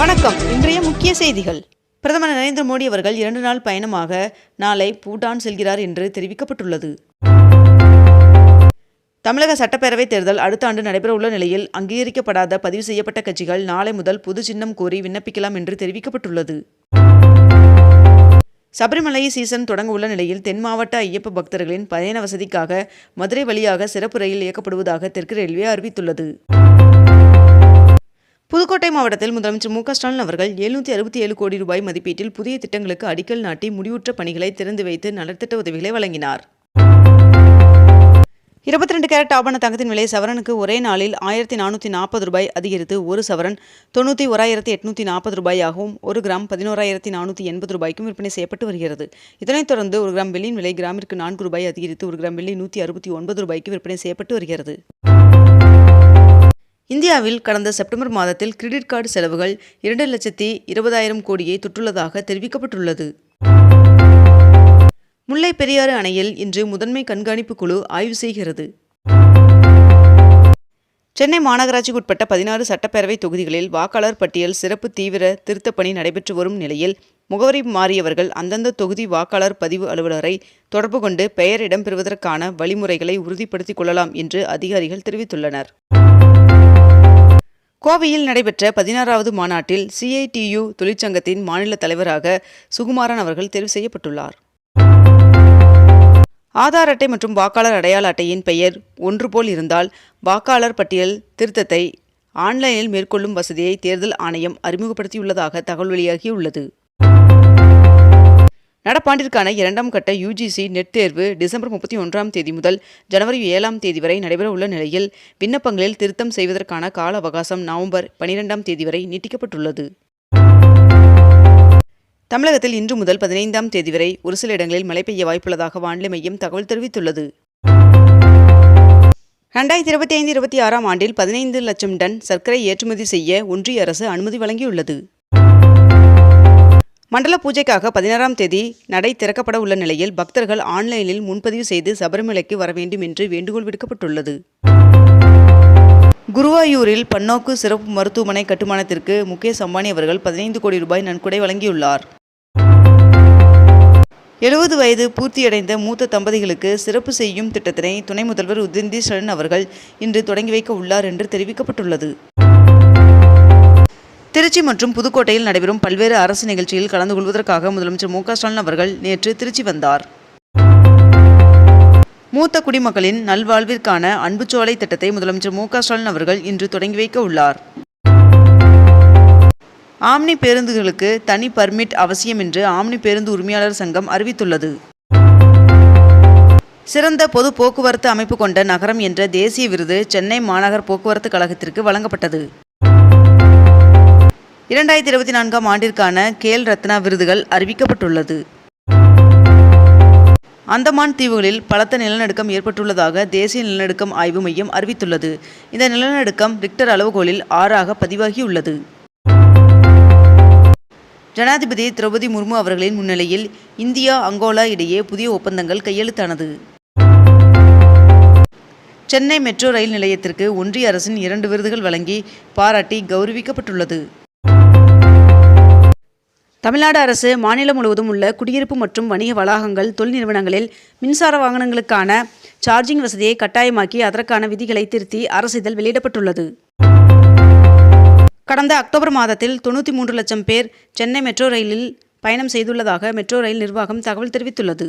வணக்கம். இன்றைய முக்கிய செய்திகள். பிரதமர் நரேந்திர மோடி அவர்கள் இரண்டு நாள் பயணமாக நாளை பூட்டான் செல்கிறார் என்று தெரிவிக்கப்பட்டுள்ளது. தமிழக சட்டப்பேரவைத் தேர்தல் அடுத்த ஆண்டு நடைபெறவுள்ள நிலையில் அங்கீகரிக்கப்படாத பதிவு செய்யப்பட்ட கட்சிகள் நாளை முதல் பொது சின்னம் கோரி விண்ணப்பிக்கலாம் என்று தெரிவிக்கப்பட்டுள்ளது. சபரிமலை சீசன் தொடங்க உள்ள நிலையில் தென் மாவட்ட ஐயப்ப பக்தர்களின் பயண வசதிக்காக மதுரை வழியாக சிறப்பு ரயில் இயக்கப்படுவதாக தெற்கு ரயில்வே அறிவித்துள்ளது. புதுக்கோட்டை மாவட்டத்தில் முதலமைச்சர் மு க ஸ்டாலின் அவர்கள் எழுநூற்றி அறுபத்தி ஏழு கோடி ரூபாய் மதிப்பீட்டில் புதிய திட்டங்களுக்கு அடிக்கல் நாட்டி முடிவுற்ற பணிகளை திறந்து வைத்து நலத்திட்ட உதவிகளை வழங்கினார். இருபத்தி ரெண்டு கேரட் ஆபண தங்கத்தின் விலை சவரனுக்கு ஒரே நாளில் ஆயிரத்தி நானூற்றி நாற்பது ரூபாய் அதிகரித்து ஒரு சவரன் தொண்ணூற்றி ஓராயிரத்தி எட்நூற்றி நாற்பது ரூபாயாகவும் ஒரு கிராம் பதினோராயிரத்தி நானூற்றி எண்பது ரூபாய்க்கும் விற்பனை செய்யப்பட்டு வருகிறது. இதனைத் தொடர்ந்து ஒரு கிராம் வெள்ளியின் விலை கிராமிற்கு நான்கு ரூபாய் அதிகரித்து ஒரு கிராம் வெள்ளி நூற்றி அறுபத்தி ஒன்பது ரூபாய்க்கு விற்பனை செய்யப்பட்டு வருகிறது. இந்தியாவில் கடந்த செப்டம்பர் மாதத்தில் கிரெடிட் கார்டு செலவுகள் இரண்டு லட்சத்தி இருபதாயிரம் கோடியை தொட்டுள்ளதாக தெரிவிக்கப்பட்டுள்ளது. முல்லை பெரியாறு அணையில் இன்று முதன்மை கண்காணிப்பு குழு ஆய்வு செய்கிறது. சென்னை மாநகராட்சிக்குட்பட்ட பதினாறு சட்டப்பேரவை தொகுதிகளில் வாக்காளர் பட்டியல் சிறப்பு தீவிர திருத்தப் பணி நடைபெற்று வரும் நிலையில் முகவரி மாறியவர்கள் அந்தந்த தொகுதி வாக்காளர் பதிவு அலுவலரை தொடர்பு கொண்டு பெயர் இடம்பெறுவதற்கான வழிமுறைகளை உறுதிப்படுத்திக் கொள்ளலாம் என்று அதிகாரிகள் தெரிவித்துள்ளனர். கோவையில் நடைபெற்ற பதினாறாவது மாநாட்டில் சிஐடியு தொழிற்சங்கத்தின் மாநில தலைவராக சுகுமாரன் அவர்கள் தேர்வு செய்யப்பட்டுள்ளார். ஆதார் அட்டை மற்றும் வாக்காளர் அடையாள அட்டையின் பெயர் ஒன்று போல் இருந்தால் வாக்காளர் பட்டியல் திருத்தத்தை ஆன்லைனில் மேற்கொள்ளும் வசதியை தேர்தல் ஆணையம் அறிமுகப்படுத்தியுள்ளதாக தகவல் வெளியாகியுள்ளது. நடப்பாண்டிற்கான இரண்டாம் கட்ட யுஜிசி நெட் தேர்வு டிசம்பர் முப்பத்தி ஒன்றாம் தேதி முதல் ஜனவரி ஏழாம் தேதி வரை நடைபெறவுள்ள நிலையில் விண்ணப்பங்களில் திருத்தம் செய்வதற்கான கால அவகாசம் நவம்பர் பனிரெண்டாம் தேதி வரை நீட்டிக்கப்பட்டுள்ளது. தமிழகத்தில் இன்று முதல் பதினைந்தாம் தேதி வரை ஒரு சில இடங்களில் மழை பெய்ய வாய்ப்புள்ளதாக வானிலை மையம் தகவல் தெரிவித்துள்ளது. ரெண்டாயிரத்தி இருபத்தி ஐந்து இருபத்தி ஆறாம் ஆண்டில் பதினைந்து லட்சம் டன் சர்க்கரை ஏற்றுமதி செய்ய ஒன்றிய அரசு அனுமதி வழங்கியுள்ளது. மண்டல பூஜைக்காக பதினாறாம் தேதி நடை திறக்கப்பட உள்ள நிலையில் பக்தர்கள் ஆன்லைனில் முன்பதிவு செய்து சபரிமலைக்கு வர வேண்டும் என்று வேண்டுகோள் விடுக்கப்பட்டுள்ளது. குருவாயூரில் பன்னோக்கு சிறப்பு மருத்துவமனை கட்டுமானத்திற்கு முகேஷ் அம்பானி அவர்கள் பதினைந்து கோடி ரூபாய் நன்கொடை வழங்கியுள்ளார். எழுபது வயது பூர்த்தியடைந்த மூத்த தம்பதிகளுக்கு சிறப்பு செய்யும் திட்டத்தினை துணை முதல்வர் உதயநிதி ஸ்டாலின் அவர்கள் இன்று தொடங்கி வைக்க உள்ளார் என்று தெரிவிக்கப்பட்டுள்ளது. திருச்சி மற்றும் புதுக்கோட்டையில் நடைபெறும் பல்வேறு அரசு நிகழ்ச்சியில் கலந்து கொள்வதற்காக முதலமைச்சர் மு ஸ்டாலின் அவர்கள் நேற்று திருச்சி வந்தார். மூத்த குடிமக்களின் நல்வாழ்விற்கான அன்புச்சோலை திட்டத்தை முதலமைச்சர் மு ஸ்டாலின் அவர்கள் இன்று தொடங்கி வைக்க உள்ளார். ஆம்னி பேருந்துகளுக்கு தனி பர்மிட் அவசியம் என்று ஆம்னி பேருந்து உரிமையாளர் சங்கம் அறிவித்துள்ளது. சிறந்த பொது போக்குவரத்து அமைப்பு கொண்ட நகரம் என்ற தேசிய விருது சென்னை மாநகர் போக்குவரத்து கழகத்திற்கு வழங்கப்பட்டது. இரண்டாயிரத்தி இருபத்தி நான்காம் ஆண்டிற்கான கேல் ரத்னா விருதுகள் அறிவிக்கப்பட்டுள்ளது. அந்தமான் தீவுகளில் பலத்த நிலநடுக்கம் ஏற்பட்டுள்ளதாக தேசிய நிலநடுக்கம் ஆய்வு மையம் அறிவித்துள்ளது. இந்த நிலநடுக்கம் ரிக்டர் அளவுகோலில் ஆறாக பதிவாகியுள்ளது. ஜனாதிபதி திரௌபதி முர்மு அவர்களின் முன்னிலையில் இந்தியா அங்கோலா இடையே புதிய ஒப்பந்தங்கள் கையெழுத்தானது. சென்னை மெட்ரோ ரயில் நிலையத்திற்கு ஒன்றிய அரசின் இரண்டு விருதுகள் வழங்கி பாராட்டி கௌரவிக்கப்பட்டுள்ளது. தமிழ்நாடு அரசு மாநிலம் முழுவதும் உள்ள குடியிருப்பு மற்றும் வணிக வளாகங்கள் தொழில் நிறுவனங்களில் மின்சார வாகனங்களுக்கான சார்ஜிங் வசதியை கட்டாயமாக்கி அதற்கான விதிகளை திருத்தி அரசு இதழ் வெளியிடப்பட்டுள்ளது. கடந்த அக்டோபர் மாதத்தில் தொண்ணூற்றி மூன்று லட்சம் பேர் சென்னை மெட்ரோ ரயிலில் பயணம் செய்துள்ளதாக மெட்ரோ ரயில் நிர்வாகம் தகவல் தெரிவித்துள்ளது.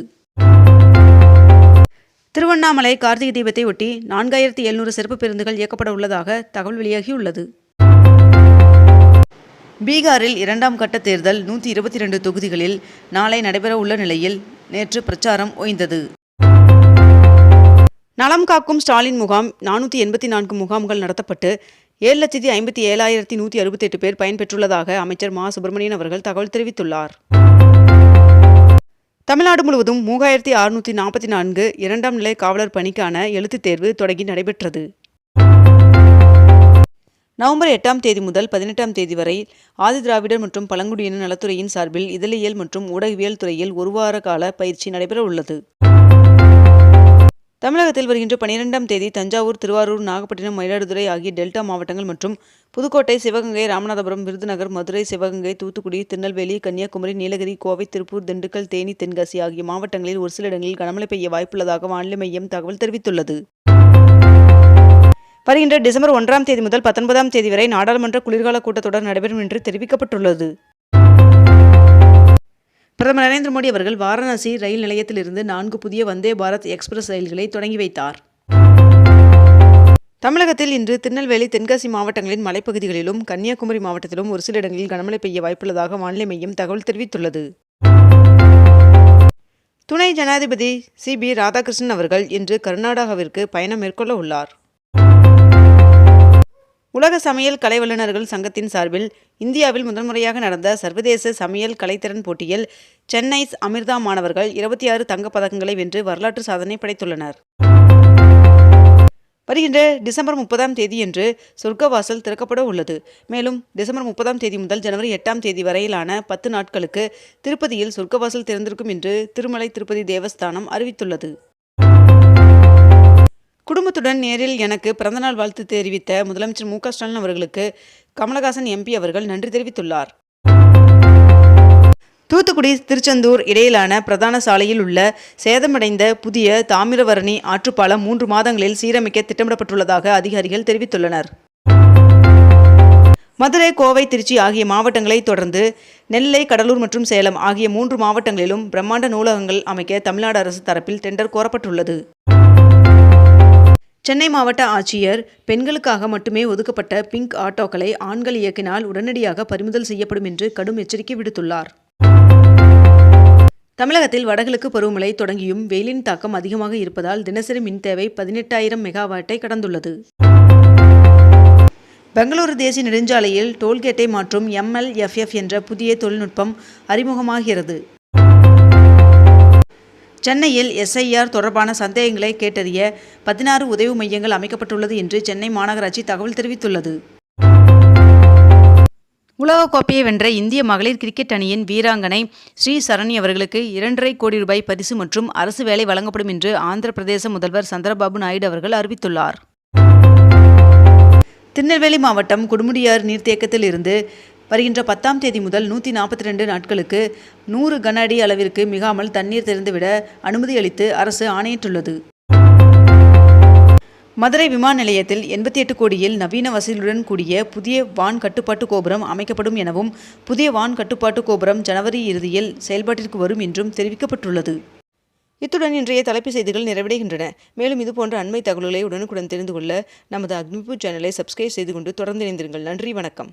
திருவண்ணாமலை கார்த்திகை தீபத்தை ஒட்டி நான்காயிரத்தி எழுநூறு சிறப்பு பேருந்துகள் இயக்கப்பட உள்ளதாக தகவல் வெளியாகியுள்ளது. பீகாரில் இரண்டாம் கட்ட தேர்தல் நூற்றி இருபத்தி ரெண்டு தொகுதிகளில் நாளை நடைபெற உள்ள நிலையில் நேற்று பிரச்சாரம் ஓய்ந்தது. நலம் காக்கும் ஸ்டாலின் முகாம் நானூற்றி எண்பத்தி நான்கு முகாம்கள் நடத்தப்பட்டு ஏழு லட்சத்தி ஐம்பத்தி ஏழாயிரத்தி நூற்றி அறுபத்தெட்டு பேர் பயன்பெற்றுள்ளதாக அமைச்சர் மா. சுப்பிரமணியன் அவர்கள் தகவல் தெரிவித்துள்ளார். தமிழ்நாடு முழுவதும் மூவாயிரத்தி அறுநூற்றி நாற்பத்தி நான்கு இரண்டாம் நிலை காவலர் பணிக்கான எழுத்துத் தேர்வு தொடங்கி நடைபெற்றது. நவம்பர் எட்டாம் தேதி முதல் பதினெட்டாம் தேதி வரை ஆதிதிராவிடர் மற்றும் பழங்குடியின நலத்துறையின் சார்பில் இதழியல் மற்றும் ஊடகவியல் துறையில் ஒரு வார கால பயிற்சி நடைபெற உள்ளது. தமிழகத்தில் வருகின்ற பனிரெண்டாம் தேதி தஞ்சாவூர் திருவாரூர் நாகப்பட்டினம் மயிலாடுதுறை ஆகிய டெல்டா மாவட்டங்கள் மற்றும் புதுக்கோட்டை சிவகங்கை ராமநாதபுரம் விருதுநகர் மதுரை சிவகங்கை தூத்துக்குடி திருநெல்வேலி கன்னியாகுமரி நீலகிரி கோவை திருப்பூர் திண்டுக்கல் தேனி தென்காசி ஆகிய மாவட்டங்களில் ஒரு சில இடங்களில் கனமழை பெய்ய வாய்ப்புள்ளதாக வானிலை மையம் தகவல் தெரிவித்துள்ளது. வருகின்ற டிசம்பர் ஒன்றாம் தேதி முதல் பத்தொன்பதாம் தேதி வரை நாடாளுமன்ற குளிர்கால கூட்டத்தொடர் நடைபெறும் என்று தெரிவிக்கப்பட்டுள்ளது. பிரதமர் நரேந்திர மோடி அவர்கள் வாரணாசி ரயில் நிலையத்திலிருந்து நான்கு புதிய வந்தே பாரத் எக்ஸ்பிரஸ் ரயில்களை தொடங்கி வைத்தார். தமிழகத்தில் இன்று திருநெல்வேலி தென்காசி மாவட்டங்களின் மலைப்பகுதிகளிலும் கன்னியாகுமரி மாவட்டத்திலும் ஒரு சில இடங்களில் கனமழை பெய்ய வாய்ப்புள்ளதாக வானிலை மையம் தகவல் தெரிவித்துள்ளது. துணை ஜனாதிபதி சி பி ராதாகிருஷ்ணன் அவர்கள் இன்று கர்நாடகாவிற்கு பயணம் மேற்கொள்ள உள்ளார். உலக சமையல் கலை வல்லுநர்கள் சங்கத்தின் சார்பில் இந்தியாவில் முதன்முறையாக நடந்த சர்வதேச சமையல் கலைத்திறன் போட்டியில் சென்னை அமிர்தா மாணவர்கள் இருபத்தி ஆறு தங்கப் பதக்கங்களை வென்று வரலாற்று சாதனை படைத்துள்ளனர். வருகின்ற டிசம்பர் முப்பதாம் தேதியன்று சொர்க்கவாசல் திறக்கப்பட உள்ளது. மேலும் டிசம்பர் முப்பதாம் தேதி முதல் ஜனவரி எட்டாம் தேதி வரையிலான பத்து நாட்களுக்கு திருப்பதியில் சொர்க்கவாசல் திறந்திருக்கும் என்று திருமலை திருப்பதி தேவஸ்தானம் அறிவித்துள்ளது. குடும்பத்துடன் நேரில் எனக்கு பிறந்தநாள் வாழ்த்து தெரிவித்த முதலமைச்சர் மு ஸ்டாலின் அவர்களுக்கு கமலஹாசன் எம்பி அவர்கள் நன்றி தெரிவித்துள்ளார். தூத்துக்குடி திருச்செந்தூர் இடையிலான பிரதான சாலையில் உள்ள சேதமடைந்த புதிய தாமிரவரணி ஆற்றுப்பாலம் மூன்று மாதங்களில் சீரமைக்க திட்டமிடப்பட்டுள்ளதாக அதிகாரிகள் தெரிவித்துள்ளனர். மதுரை கோவை திருச்சி ஆகிய மாவட்டங்களை தொடர்ந்து நெல்லை கடலூர் மற்றும் சேலம் ஆகிய மூன்று மாவட்டங்களிலும் பிரம்மாண்ட நூலகங்கள் அமைக்க தமிழ்நாடு அரசு தரப்பில் டெண்டர் கோரப்பட்டுள்ளது. சென்னை மாவட்ட ஆட்சியர் பெண்களுக்காக மட்டுமே ஒதுக்கப்பட்ட பிங்க் ஆட்டோக்களை ஆண்கள் இயக்கினால் உடனடியாக பறிமுதல் செய்யப்படும் என்று கடும் எச்சரிக்கை விடுத்துள்ளார். தமிழகத்தில் வடகிழக்கு பருவமழை தொடங்கியும் வெயிலின் தாக்கம் அதிகமாக இருப்பதால் தினசரி மின் தேவை பதினெட்டாயிரம் மெகாவாட்டை கடந்துள்ளது. பெங்களூரு தேசிய நெடுஞ்சாலையில் டோல்கேட்டை மாற்றும் எம்எல்எஃப்எஃப் என்ற புதிய தொழில்நுட்பம் அறிமுகமாகிறது. சென்னையில் எஸ்ஐஆர் தொடர்பான சந்தேகங்களை கேட்டறிய பதினாறு உதவி மையங்கள் அமைக்கப்பட்டுள்ளது என்று சென்னை மாநகராட்சி தகவல் தெரிவித்துள்ளது. உலகக்கோப்பையை வென்ற இந்திய மகளிர் கிரிக்கெட் அணியின் வீராங்கனை ஸ்ரீ சரணி அவர்களுக்கு இரண்டரை கோடி ரூபாய் பரிசு மற்றும் அரசு வேலை வழங்கப்படும் என்று ஆந்திர பிரதேச முதல்வர் சந்திரபாபு நாயுடு அவர்கள் அறிவித்துள்ளார். திருநெல்வேலி மாவட்டம் குடுமுடியார் நீர்த்தேக்கத்தில் இருந்து வருகின்ற பத்தாம் தேதி முதல் நூற்றி நாற்பத்தி ரெண்டு நாட்களுக்கு நூறு கன அடி அளவிற்கு மிகாமல் தண்ணீர் திறந்துவிட அனுமதி அளித்து அரசு ஆணையிட்டுள்ளது. மதுரை விமான நிலையத்தில் எண்பத்தி எட்டு கோடியில் நவீன வசதியுடன் கூடிய புதிய வான் கட்டுப்பாட்டு கோபுரம் அமைக்கப்படும் எனவும் புதிய வான் கட்டுப்பாட்டு கோபுரம் ஜனவரி இறுதியில் செயல்பாட்டிற்கு வரும் என்றும் தெரிவிக்கப்பட்டுள்ளது. இத்துடன் இன்றைய தலைப்பு செய்திகள் நிறைவடைகின்றன. மேலும் இதுபோன்ற அண்மை தகவல்களை உடனுக்குடன் தெரிந்து கொள்ள நமது அக்னிபூ சேனலை சப்ஸ்கிரைப் செய்து கொண்டு தொடர்ந்து இணைந்திருங்கள். நன்றி வணக்கம்.